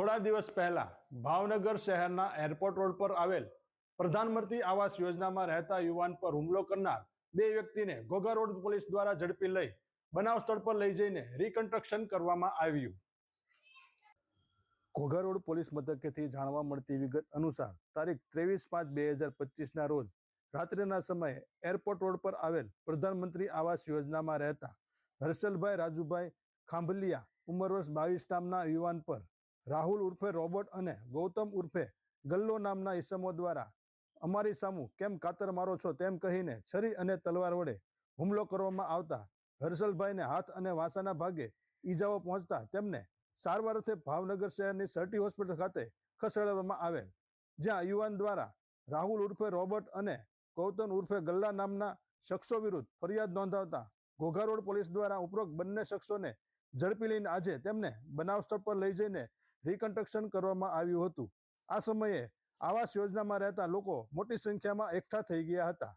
થોડા દિવસ પહેલા ભાવનગર શહેરના એરપોર્ટ રોડ પર આવેલ પ્રધાનમંત્રી આવાસ યોજનામાં રહેતા યુવાન પર હુમલો કરનાર બે વ્યક્તિને ઘોઘા રોડ પોલીસ દ્વારા ઝડપી લઈ બનાવ સ્થળ પર લઈ જઈને રિકન્સ્ટ્રક્શન કરવામાં આવ્યું. ઘોઘા રોડ પોલીસ મથકેથી જાણવા મળતી વિગત અનુસાર તારીખ ત્રેવીસ પાંચ બે હજાર પચીસના રોજ રાત્રિના સમયે એરપોર્ટ રોડ પર આવેલ પ્રધાનમંત્રી આવાસ યોજનામાં રહેતા હર્ષલભાઈ રાજુભાઈ ખાંભલિયા, ઉંમર વર્ષ બાવીસ નામના યુવાન પર રાહુલ ઉર્ફે રોબર્ટ અને ગૌતમ ઉર્ફે ગલ્લો નામના ઈસમો દ્વારા અમારી સામુ કેમ કાતર મારો છો તેમ કહીને છરી અને તલવાર વડે હુમલો કરવામાં આવતા હર્ષલભાઈને હાથ અને વાસાના ભાગે ઈજાઓ પહોંચતા તેમને સારવાર અર્થે ભાવનગર શહેરની સર્ટી હોસ્પિટલ ખાતે ખસેડવામાં આવેલ. જ્યાં યુવાન દ્વારા રાહુલ ઉર્ફે રોબર્ટ અને ગૌતમ ઉર્ફે ગલ્લા નામના શખ્સો વિરુદ્ધ ફરિયાદ નોંધાવતા ઘોઘા રોડ પોલીસ દ્વારા ઉપરોક્ત બંને શખ્સોને ઝડપી લઈને આજે તેમને બનાવ સ્થળ પર લઈ જઈને રિકન્સ્ટ્રક્શન કરવામાં આવ્યું હતું. આ સમયે આવાસ યોજનામાં રહેતા લોકો મોટી સંખ્યામાં એકઠા થઈ ગયા હતા.